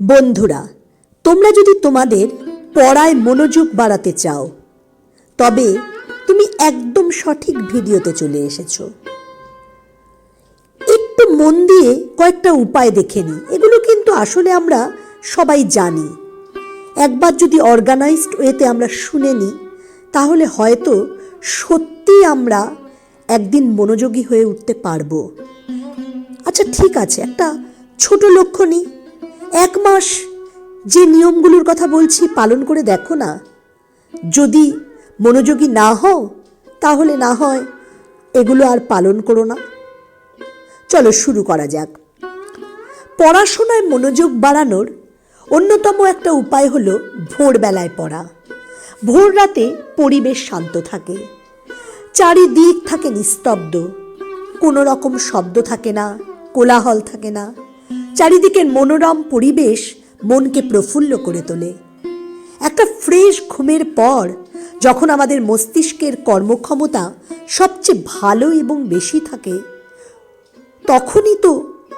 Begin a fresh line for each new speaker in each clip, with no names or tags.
বন্ধুরা, তোমরা যদি তোমাদের পড়ায় মনোযোগ বাড়াতে চাও, তবে তুমি একদম সঠিক ভিডিওতে চলে এসেছ। একটু মন দিয়ে কয়েকটা উপায় দেখে নিই, এগুলো কিন্তু আসলে আমরা সবাই জানি। একবার যদি অর্গানাইজড ওয়েতে আমরা শুনে নিই, তাহলে হয়তো সত্যি আমরা একদিন মনোযোগী হয়ে উঠতে পারব। আচ্ছা ঠিক আছে, একটা ছোট লক্ষ্য নিই। এক মাস যে নিয়মগুলোর কথা বলছি পালন করে দেখো না। যদি মনোযোগী না হও, তাহলে না হয় এগুলো আর পালন করো না। চলো শুরু করা যাক। পড়াশোনায় মনোযোগ বাড়ানোর অন্যতম একটা উপায় হলো ভোরবেলায় পড়া। ভোর রাতে পরিবেশ শান্ত থাকে। চারিদিক থাকে নিস্তব্ধ। কোনো রকম শব্দ থাকে না, কোলাহল থাকে না। চারিদিকের মনোরম পরিবেশ মনকে প্রফুল্ল করে তোলে। একটা ফ্রেশ ঘুমের পর যখন আমাদের মস্তিষ্কের কর্মক্ষমতা সবচেয়ে ভালো এবং বেশি থাকে, তখনই তো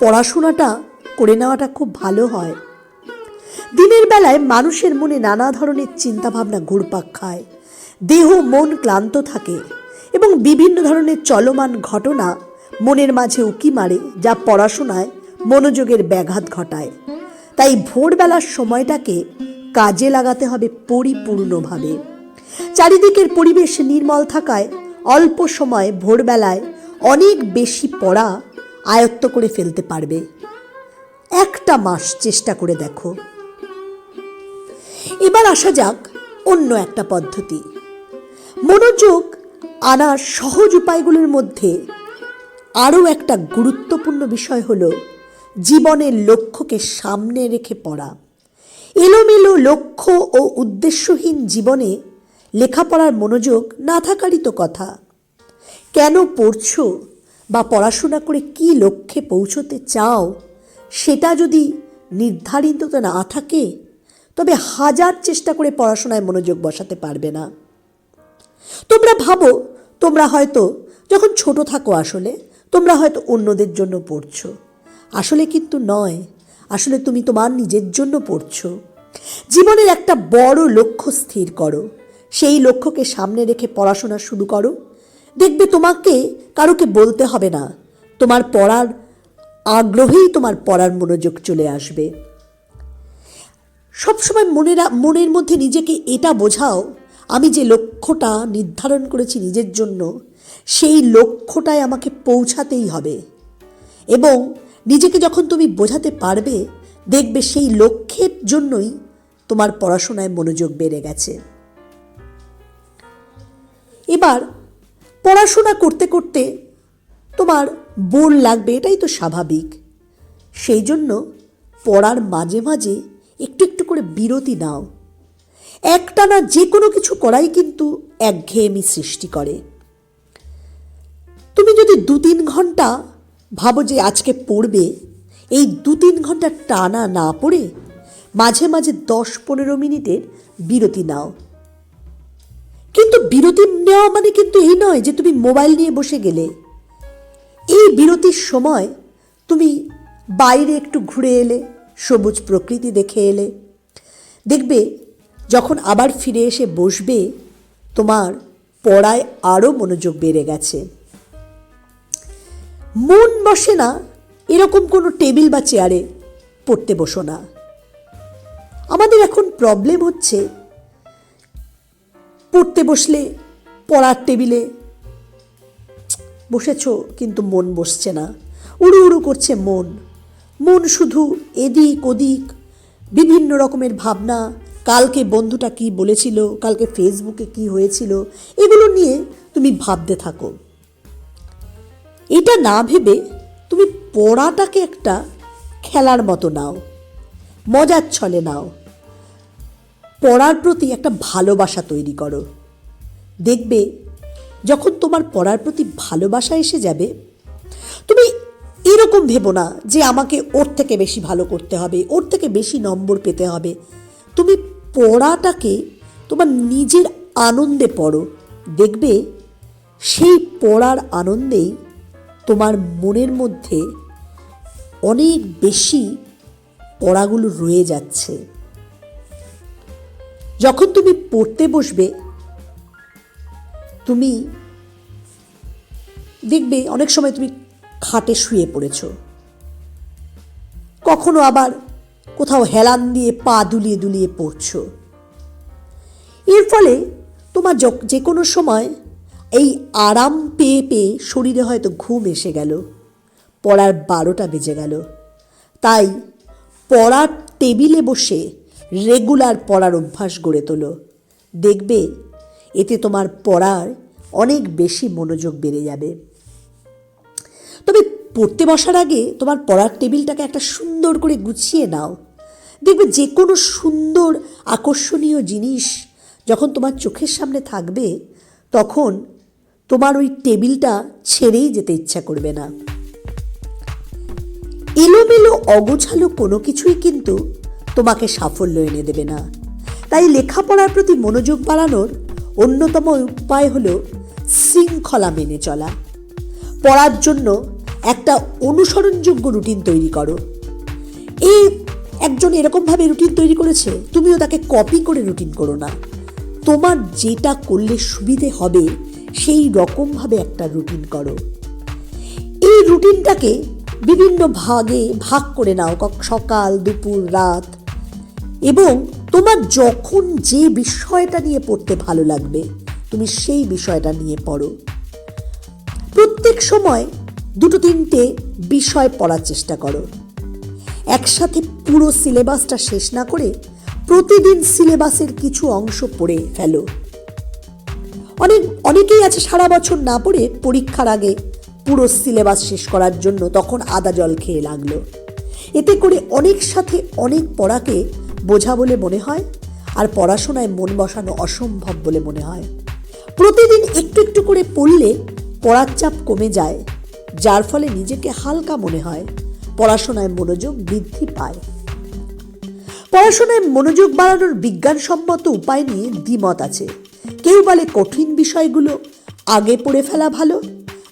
পড়াশোনাটা করে নেওয়াটা খুব ভালো হয়। দিনের বেলায় মানুষের মনে নানা ধরনের চিন্তাভাবনা ঘুরপাক খায়। দেহ, মন ক্লান্ত থাকে এবং বিভিন্ন ধরনের চলমান ঘটনা মনের মাঝে উকি মারে যা পড়াশোনায় মনোযোগের ব্যাঘাত ঘটায়। তাই ভোরবেলার সময়টাকে কাজে লাগাতে হবে পরিপূর্ণভাবে। চারিদিকের পরিবেশ নির্মল থাকায় অল্প সময় ভোরবেলায় অনেক বেশি পড়া আয়ত্ত করে ফেলতে পারবে। একটা মাস চেষ্টা করে দেখো। এবার আসা যাক অন্য একটা পদ্ধতি। মনোযোগ আনার সহজ উপায়গুলোর মধ্যে আরও একটা গুরুত্বপূর্ণ বিষয় হলো জীবনের লক্ষ্যকে সামনে রেখে পড়া। এলোমেলো লক্ষ্য ও উদ্দেশ্যহীন জীবনে লেখাপড়ার মনোযোগ না থাকারই তো কথা। কেন পড়ছো বা পড়াশোনা করে কি লক্ষ্যে পৌঁছতে চাও সেটা যদি নির্ধারিত না থাকে, তবে হাজার চেষ্টা করে পড়াশোনায় মনোযোগ বসাতে পারবে না। তোমরা ভাবো, তোমরা হয়তো যখন ছোট থাকো আসলে, তোমরা হয়তো অন্যদের জন্য পড়ছো। আসলে কিন্তু নয়, আসলে তুমি তোমার নিজের জন্য পড়ছো। জীবনের একটা বড় লক্ষ্য স্থির করো, সেই লক্ষ্যকে সামনে রেখে পড়াশোনা শুরু করো। দেখবে তোমাকে কারোকে বলতে হবে না, তোমার পড়ার আগ্রহেই তোমার পড়ার মনোযোগ চলে আসবে। সবসময় মনেরা মনের মধ্যে নিজেকে এটা বোঝাও, আমি যে লক্ষ্যটা নির্ধারণ করেছি নিজের জন্য, সেই লক্ষ্যটায় আমাকে পৌঁছাতেই হবে। এবং নিজেকে যখন তুমি বোঝাতে পারবে, দেখবে সেই লক্ষ্যের জন্যই তোমার পড়াশোনায় মনোযোগ বেড়ে গেছে। এবার পড়াশোনা করতে করতে তোমার বোর লাগবে, এটাই তো স্বাভাবিক। সেই জন্য পড়ার মাঝে মাঝে একটু একটু করে বিরতি নাও। একটানা যে কোনো কিছু করাই কিন্তু একঘেয়েমি সৃষ্টি করে। তুমি যদি দু তিন ঘণ্টা ভাবো যে আজকে পড়বে, এই দু তিন ঘণ্টা টানা না পড়ে মাঝে মাঝে দশ পনেরো মিনিটের বিরতি নাও। কিন্তু বিরতি নেওয়া মানে কিন্তু এই নয় যে তুমি মোবাইল নিয়ে বসে গেলে। এই বিরতির সময় তুমি বাইরে একটু ঘুরে এলে, সবুজ প্রকৃতি দেখে এলে। দেখবে যখন আবার ফিরে এসে বসবে, তোমার পড়ায় আরও মনোযোগ বেড়ে গেছে। মন বসে না, এরকম কোনো টেবিল বা চেয়ারে পড়তে বসো না। আমাদের এখন প্রবলেম হচ্ছে পড়তে বসলে পড়ার টেবিলে বসেছ কিন্তু মন বসছে না। উড়ু উড়ু করছে মন। মন শুধু এদিক ওদিক, বিভিন্ন রকমের ভাবনা, কালকে বন্ধুটা কি বলেছিল, কালকে ফেসবুকে কি হয়েছিল, এগুলো নিয়ে তুমি ভাবতে থাকো। এটা না ভেবে তুমি পড়াটাকে একটা খেলার মতো নাও, মজার ছলে নাও। পড়ার প্রতি একটা ভালোবাসা তৈরি করো। দেখবে যখন তোমার পড়ার প্রতি ভালোবাসা এসে যাবে, তুমি এরকম ভেবো না যে আমাকে ওর থেকে বেশি ভালো করতে হবে, ওর থেকে বেশি নম্বর পেতে হবে। তুমি পড়াটাকে তোমার নিজের আনন্দে পড়ো। দেখবে সেই পড়ার আনন্দেই তোমার মনের মধ্যে অনেক বেশি পড়াগুলো রয়ে যাচ্ছে। যখন তুমি পড়তে বসবে, তুমি দেখবে অনেক সময় তুমি খাটে শুয়ে পড়েছো। কখনো আবার কোথাও হেলান দিয়ে পা দুলিয়ে দুলিয়ে পড়ছো। এর ফলে তোমার যে কোনো সময় এই আরাম পেয়ে পেয়ে শরীরে হয়তো ঘুম এসে গেল। পড়ার বারোটা বেজে গেল। তাই পড়ার টেবিলে বসে রেগুলার পড়ার অভ্যাস গড়ে তোলো। দেখবে এতে তোমার পড়ার অনেক বেশি মনোযোগ বেড়ে যাবে। তবে পড়তে বসার আগে তোমার পড়ার টেবিলটাকে একটা সুন্দর করে গুছিয়ে নাও। দেখবে যে কোনো সুন্দর আকর্ষণীয় জিনিস যখন তোমার চোখের সামনে থাকবে, তখন তোমার ওই টেবিলটা ছেড়েই যেতে ইচ্ছা করবে না। এলোমেলো, অগোছালো কোনো কিছুই কিন্তু তোমাকে সাফল্য এনে দেবে না। তাই লেখাপড়ার প্রতি মনোযোগ বাড়ানোর অন্যতম উপায় হলো শৃঙ্খলা মেনে চলা। পড়ার জন্য একটা অনুসরণযোগ্য রুটিন তৈরি করো। এই একজন এরকমভাবে রুটিন তৈরি করেছে, তুমিও তাকে কপি করে রুটিন করো না। তোমার যেটা করলে সুবিধে হবে সেই রকমভাবে একটা রুটিন করো। এই রুটিনটাকে বিভিন্ন ভাগে ভাগ করে নাও সকাল, দুপুর, রাত। এবং তোমার যখন যে বিষয়টা নিয়ে পড়তে ভালো লাগবে, তুমি সেই বিষয়টা নিয়ে পড়ো। প্রত্যেক সময় দুটো তিনটে বিষয় পড়ার চেষ্টা করো। একসাথে পুরো সিলেবাসটা শেষ না করে প্রতিদিন সিলেবাসের কিছু অংশ পড়ে ফেলো। অনেক, অনেকেই আছে সারা বছর না পড়ে পরীক্ষার আগে পুরো সিলেবাস শেষ করার জন্য তখন আদা জল খেয়ে লাগল। এতে করে অনেক সাথে অনেক পড়াকে বোঝা বলে মনে হয় আর পড়াশোনায় মন বসানো অসম্ভব বলে মনে হয়। প্রতিদিন একটু একটু করে পড়লে পড়ার চাপ কমে যায়, যার ফলে নিজেকে হালকা মনে হয়, পড়াশোনায় মনোযোগ বৃদ্ধি পায়। পড়াশোনায় মনোযোগ বাড়ানোর বিজ্ঞানসম্মত উপায় নিয়ে দ্বিমত আছে। কেউ বলে কঠিন বিষয়গুলো আগে পড়ে ফেলা ভালো,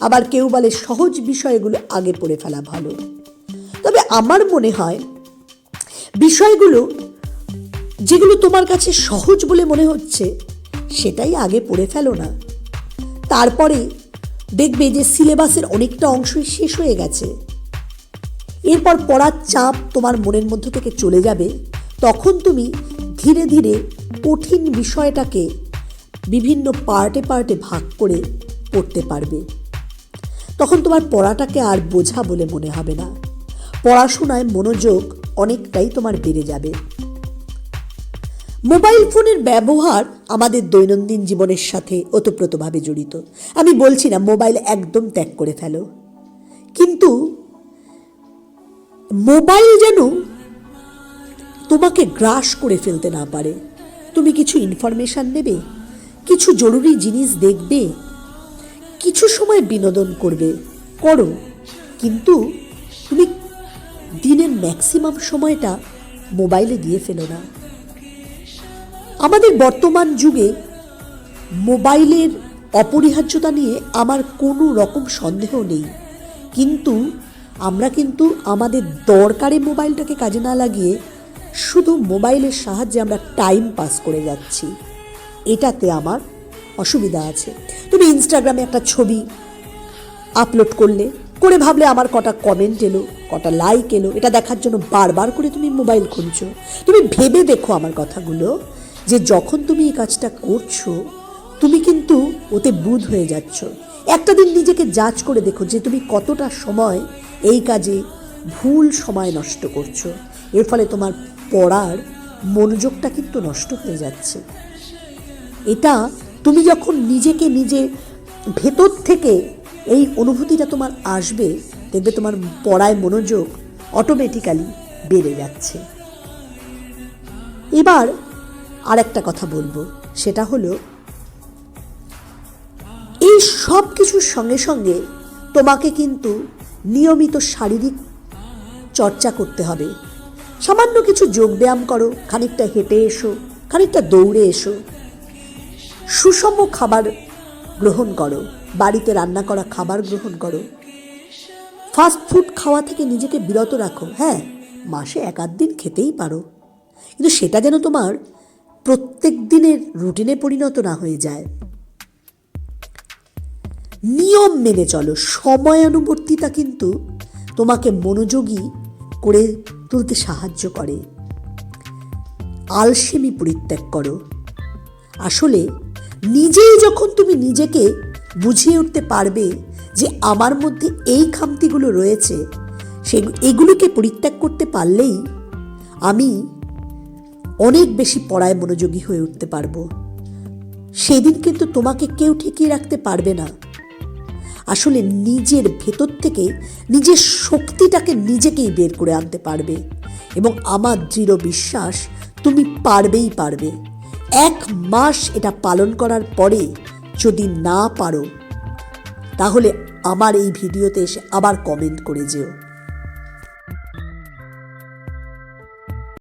আবার কেউ বলে সহজ বিষয়গুলো আগে পড়ে ফেলা ভালো। তবে আমার মনে হয় বিষয়গুলো, যেগুলো তোমার কাছে সহজ বলে মনে হচ্ছে, সেটাই আগে পড়ে ফেলো না। তারপরে দেখবে যে সিলেবাসের অনেকটা অংশই শেষ হয়ে গেছে। এরপর পড়ার চাপ তোমার মনের মধ্য থেকে চলে যাবে, তখন তুমি ধীরে ধীরে কঠিন বিষয়টাকে বিভিন্ন পার্টে পার্টে ভাগ করে পড়তে পারবে। তখন তোমার পড়াটাকে আর বোঝা বলে মনে হবে না। পড়াশোনায় মনোযোগ অনেকটাই তোমার বেড়ে যাবে। মোবাইল ফোনের ব্যবহার আমাদের দৈনন্দিন জীবনের সাথে ওতপ্রোতভাবে জড়িত। আমি বলছি না, মোবাইল একদম ত্যাগ করে ফেলো। কিন্তু মোবাইল যেন তোমাকে গ্রাস করে ফেলতে না পারে। তুমি কিছু ইনফরমেশন নেবে কিছু জরুরি জিনিস দেখবে, কিছু সময় বিনোদন করবে, করো। কিন্তু তুমি দিনের ম্যাক্সিমাম সময়টা মোবাইলে দিয়ে ফেলো না। আমাদের বর্তমান যুগে মোবাইলের অপরিহার্যতা নিয়ে আমার কোনো রকম সন্দেহ নেই। কিন্তু আমরা কিন্তু আমাদের দরকারে মোবাইলটাকে কাজে না লাগিয়ে শুধু মোবাইলের সাহায্যে আমরা টাইম পাস করে যাচ্ছি। এটাতে আমার অসুবিধা আছে। তুমি ইনস্টাগ্রামে একটা ছবি আপলোড করলে, করে ভাবলে আমার কটা কমেন্ট এলো, কটা লাইক এলো, এটা দেখার জন্য বারবার করে তুমি মোবাইল খুলছো। তুমি ভেবে দেখো আমার কথাগুলো, যে যখন তুমি এই কাজটা করছ, তুমি কিন্তু ওতে বুধ হয়ে যাচ্ছ। একটা দিন নিজেকে যাচ করে দেখো যে তুমি কতটা সময় এই কাজে ভুল সময় নষ্ট করছ। এর ফলে তোমার পড়ার মনোযোগটা কিন্তু নষ্ট হয়ে যাচ্ছে। এটা তুমি যখন নিজেকে নিজে ভেতর থেকে এই অনুভূতিটা তোমার আসবে, দেখবে তোমার পড়ায় মনোযোগ অটোমেটিক্যালি বেড়ে যাচ্ছে। এবার আর একটা কথা বলব, সেটা হলো, এই সব কিছুর সঙ্গে সঙ্গে তোমাকে কিন্তু নিয়মিত শারীরিক চর্চা করতে হবে। সামান্য কিছু যোগব্যায়াম করো, খানিকটা হেঁটে এসো, খানিকটা দৌড়ে এসো। সুষম খাবার গ্রহণ করো। বাড়িতে রান্না করা খাবার গ্রহণ করো। ফাস্ট ফুড খাওয়া থেকে নিজেকে বিরত রাখো। হ্যাঁ মাসে এক আধ দিন খেতেই পারো। কিন্তু সেটা যেন তোমার প্রত্যেক দিনের রুটিনে পরিণত না হয়ে যায়। নিয়ম মেনে চলো। সময়ানুবর্তিতা কিন্তু তোমাকে মনোযোগী করে তুলতে সাহায্য করে। আলসেমি পরিত্যাগ করো। আসলে নিজেই যখন তুমি নিজেকে বুঝিয়ে উঠতে পারবে যে আমার মধ্যে এই খামতিগুলো রয়েছে, সে এগুলোকে পরিত্যাগ করতে পারলেই আমি অনেক বেশি পড়ায় মনোযোগী হয়ে উঠতে পারব। সেদিন কিন্তু তোমাকে কেউ ঠেকিয়ে রাখতে পারবে না। আসলে নিজের ভেতর থেকে নিজের শক্তিটাকে নিজেকেই বের করে আনতে পারবে এবং আমার দৃঢ় বিশ্বাস তুমি পারবেই পারবে। এক মাস এটা পালন করার পরে যদি না পারো, তাহলে আমার এই ভিডিওতে এসে আবার কমেন্ট করে যেও।